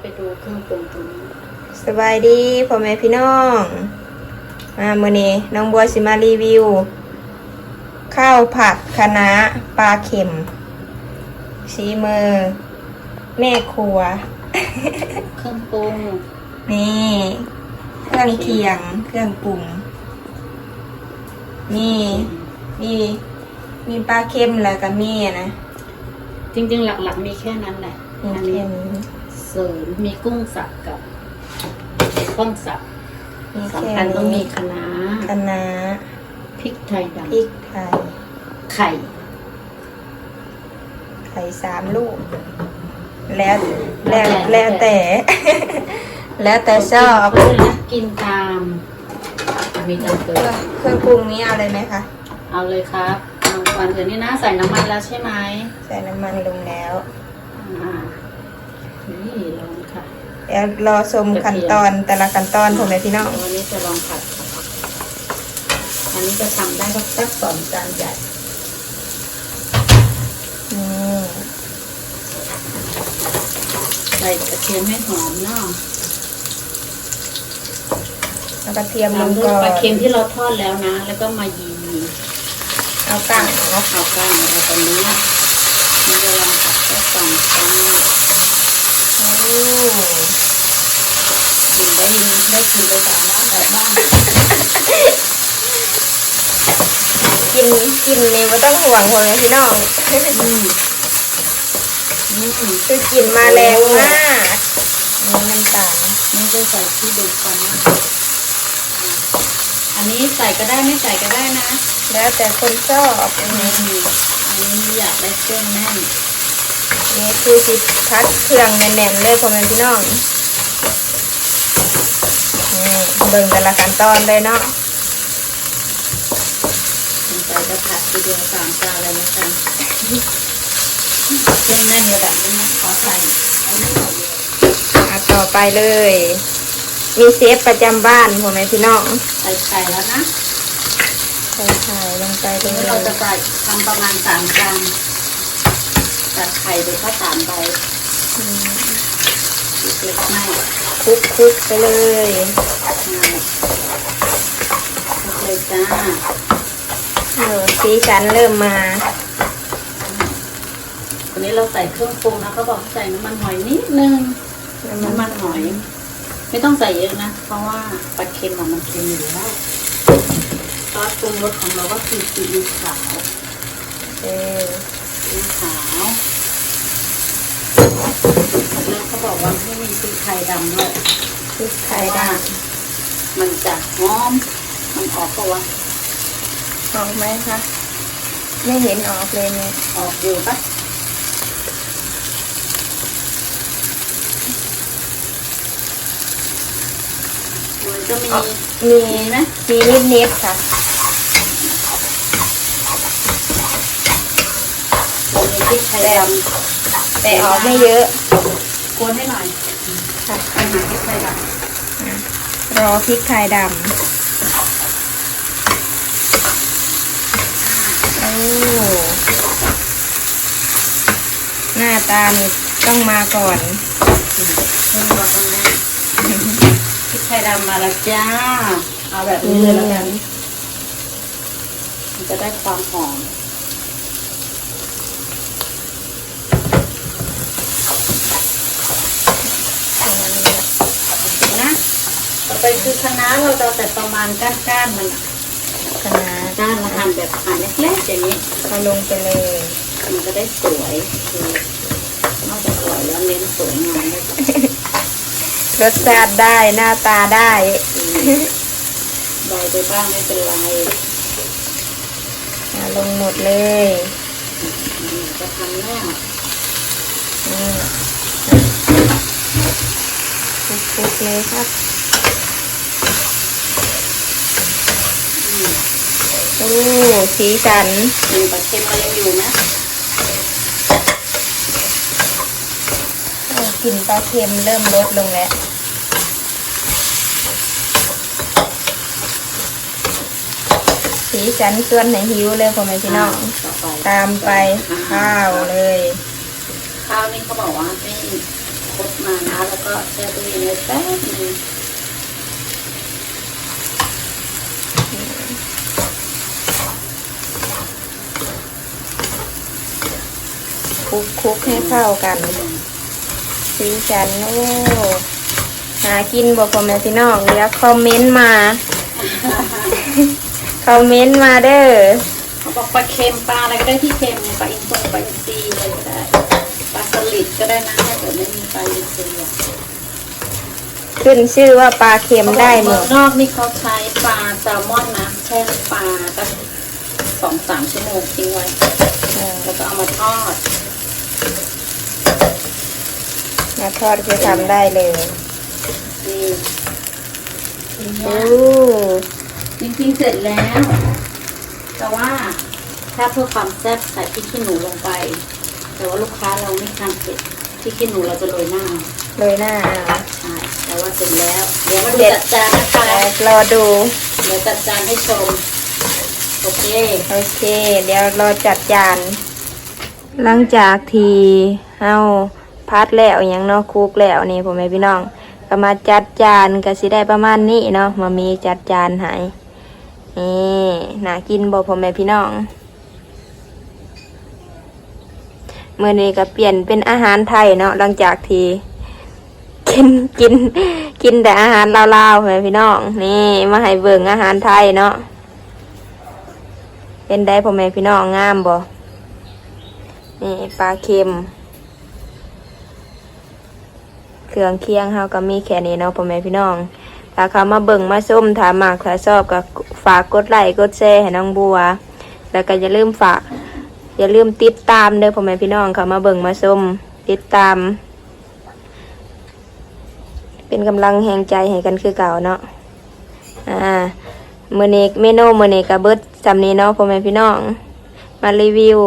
ไปดูเครื่องปรุงตรงนี้สบายดีพ่อแม่พี่น้องมามื้อนี้น้องบัวสิมารีวิว ข้าวผัดคะน้าปลาเข็มชีมือ แม่ครัว เครื่องปรุงนี่เครื่องเคียงเครื่องปรุงนี่มีมีปลาเค็มแล้วก็มีอะนะจริงๆ หลักๆ มีแค่นั้นแหละมีอันเค็นี้ม เสริมมีกุ้งสับกับข้องสับมีสำแค่คัญต้องมีนี้คะน้าคะน้าพริกไทยดพริกไทยำไข่ไข่สามลูก แล้วแล้วแล้วแต่ แล้วแต่ชอบเพื่อนนะกินตามมีจำเคเกิรื่องเครื่องปรุงนี้เอาเลยไหมคะ เอาเลยครับเอาก่อนอื่นนี่นะใส่น้ำมันแล้วใช่ไหมใส่น้ำมันลงแล้ว อ่า นี่ลองค่ะแล้วรอชมขั้นตอนแต่ละขั้นตอนผมเลยพี่น้องวันนี้จะลองผัดอันนี้จะทำได้ก็สักสองจานใหญ่นี่ใส่กระเทียมให้หอมเนาะแล้วก็เทียมลตามงด้วยก่อนปลาเค็มที่เราทอดแล้วนะ แล้วก็มายีเอากางเนาะเอาก้างเอาตรงนี้มันจะลองผัดสักสองจานโอ้ ได้ยินได้กินไปสามร้านแปดบ้านกินกินนี่ไม่ต้องห่วงผมเลยพี่น้องอืมอืมคือกินมาแรงมากนี่น้ำตาลไม่ได้ใส่ที่ดูดฟันนะอันนี้ใส่ก็ได้ไม่ใส่ก็ได้นะ แล้วแต่คนชอบอันนี้อันนี้อยากได้เครื่องแน่น นี่คือสิพัดเครื่องแน่นๆเลยผมเลยพี่น้องนี่เบิ่งแต่ละขั้นตอนเลยเนาะสนใจจะผัดทีเดียวสามจานเลยนะกันเครื่องแน่นระดับนี้นะขอใส่เอาไม่หมดเลยอะต่อไปเลย มีเซฟประจำบ้านผมเลยพี่น้องใส่ไข่แล้วนะใส่ไข่ลงไปเลทีนี้ยเราจะใส่ทำประมาณสามจาน จัดไข่ไปข้าวสามใบอืมเล็กๆไม่คลุกคลุกไปเลยเลยจ้าเออสีสันเริ่มมาวันนี้เราใส่เครื่องปรุงนะเขาบอกใส่น้ำมันหอยนิดนึงน้ำมันหอย ไม่ต้องใส่เยอะนะ เพราะว่าปลาเค็มอะมันเค็มอยู่แล้วซอสปรุงรสของเราก็คือซีอิ๊วขาวเออ ซีอิ๊วขาวแล้วเขาบอกว่าให้มีพริกไทยดำด้วยพริกไทยดมันจะหอม มันออกปะวะำออกไหมคะ ไม่เห็นออกเลยเนี่ยออกอยู่ปะมันก็มีมีมีไหมมีนิดนิดๆค่ะ พริกไทยดแต่ออกไม่เยอะำกวนให้หน่อยค่ะไปหาพริกไทยดรอพริกไทยดำโอ้หน้าตานี่ต้องมาก่อนำเพิ่มรอตรงนี้พริกไทยดำมาแล้วจ้า เอาแบบนี้เลยแล้วกันมันจะได้ความหอม นะ ต่อ ไปคือคะน้าเราจะแต่ประมาณก้านๆมันอะคะน้าก้านละหั่นแบบหั่นเล็กๆอย่างนี้เอาลงไปเลย มันจะได้สวยคือนอกจากสวยแล้วเน้นสวยงามด้วยรสชาติได้หน้าตาได้ใบไปบ้างไม่เป็นไรอะลงหมดเลยอืมจะทำแน่นี่คลุกๆเลยครับ โอ้สีสันหนึ่งปลาเค็มเรายังอยู่นะโอ้กลิ่นปลาเค็มเริ่มลดลงแล้วสีสันส่วนไหนหิวเลยพ่อแม่พี่น้องต่อไปตามไปข้าวเลย ข้าวนี่เขาบอกว่าให้คดมานะแล้วก็แช่ตู้เย็นไว้แป๊บนึง คลุกคลุกให้เข้ากันสีสันโอ้หากินบอกพ่อแม่พี่น้องเดี๋ยวคอมเมนต์มาคอมเมนต์มาเด้อเขาบอกปลาเค็มปลาอะไรก็ได้ที่เค็มไงปลาอินทรงปลาอินทรีอะไรก็ได้ปลาสลิดก็ได้นะถ้าเกิดไม่มีปลาอินทรีอะขึ้นชื่อว่าปลาเค็มได้หมเมือดงนอกนี่เขาใช้ปลาแซลมอนนะแช่น้ำปลาก็สองสามชั่วโมงทิ้งไว้แล้วก็เอามาทอด มาทอดคือทำได้เลยนี่ทีเนี้โอ้ยจริงๆเสร็จแล้ว แต่ว่าถ้าเพื่อความแซ่บใส่พริกขี้หนูลงไป แต่ว่าลูกค้าเราไม่ทานเผ็ดพริกขี้หนูเราจะโรยหน้าโรยหน้าเอาใช่แต่ว่าเสร็จแล้ว เดี๋ยวมาดูเด็ดจัดจานนะคะรอดู เดี๋ยวจัดจานให้ชม โอเค โอเค เดี๋ยวรอจัดจาน หลังจากที่เฮาพัดแล้วอหยังเนาะคุกแล้วนี่ผมแม่พี่น้องก็มาจัดจานก็สิได้ประมาณนี้เนาะมามีจัดจานให้นี่น่ากินบ่พ่อแม่พี่น้องเมื่อนี้ก็เปลี่ยนเป็นอาหารไทยเนาะหลังจากที่กินกินกินแต่อาหารลาวๆแม่พี่น้อง นี่มาให้เบิ่งอาหารไทยเนาะเป็นได้พ่อแม่พี่น้องงามบ่ นี่ปลาเค็ม เครื่องเคียงเฮาก็มีแค่นี้เนาะพ่อแม่พี่น้อง ถ้าเขามาเบิ่งมาส้มถามมากถ้าชอบก็ฝากกดไลค์กดแชร์ให้น้องบัว แล้วก็อย่าลืมฝาก อย่าลืมติดตามเด้อพ่อแม่พี่น้องเขามาเบิ่งมาส้มติดตาม เป็นกำลังแห่งใจให้กันคือเก่าเนาะอ่ามือนี้เมนูมือนี้กะเบิดจำนี้เนาะพ่อแม่พี่น้อง มารีวิว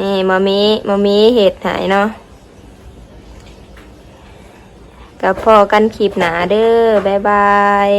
นี่มามีมามีเห็ดหายเนาะกับพอกันขีบหนาเด้อ บ๊ายบาย